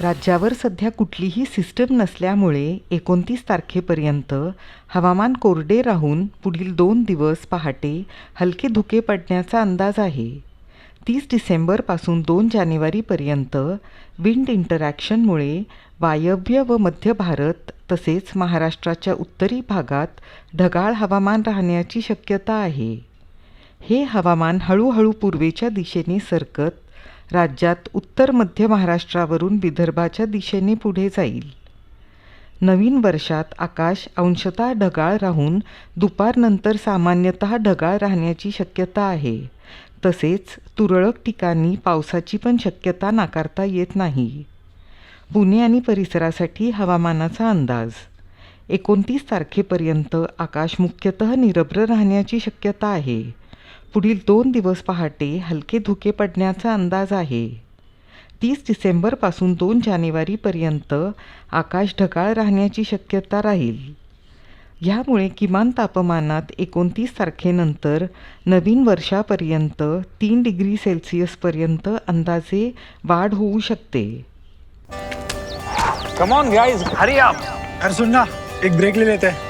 राज्यावर सध्या कुठलीही सिस्टम नसल्यामुळे एकोणतीस तारखेपर्यंत हवामान कोरडे राहून पुढील दोन दिवस पहाटे हलके धुके पडण्याचा अंदाज आहे. तीस डिसेंबरपासून दोन जानेवारीपर्यंत विंड इंटरॅक्शनमुळे वायव्य व मध्य भारत तसेच महाराष्ट्राच्या उत्तरी भागात ढगाळ हवामान राहण्याची शक्यता आहे. हे हवामान हळूहळू पूर्वेच्या दिशेने सरकत राज्यात उत्तर मध्य महाराष्ट्रावरून विदर्भाच्या दिशेने पुढे जाईल. नवीन वर्षात आकाश अंशतः ढगाळ राहून दुपारनंतर सामान्यतः ढगाळ राहण्याची शक्यता आहे. तसेच तुरळक ठिकाणी पावसाची पण शक्यता नाकारता येत नाही. पुणे आणि परिसरासाठी हवामानाचा अंदाज. एकोणतीस तारखेपर्यंत आकाश मुख्यतः निरभ्र राहण्याची शक्यता आहे. पुढील दोन दिवस पहाटे हलके धुके पडण्याचा अंदाज आहे. तीस डिसेंबरपासून दोन जानेवारीपर्यंत आकाश ढगाळ राहण्याची शक्यता राहील. ह्यामुळे किमान तापमानात एकोणतीस तारखेनंतर नवीन वर्षापर्यंत तीन डिग्री सेल्सिअसपर्यंत अंदाजे वाढ होऊ शकते. Come on guys hurry up अरे सुन ना एक ब्रेक ले लेते. हैं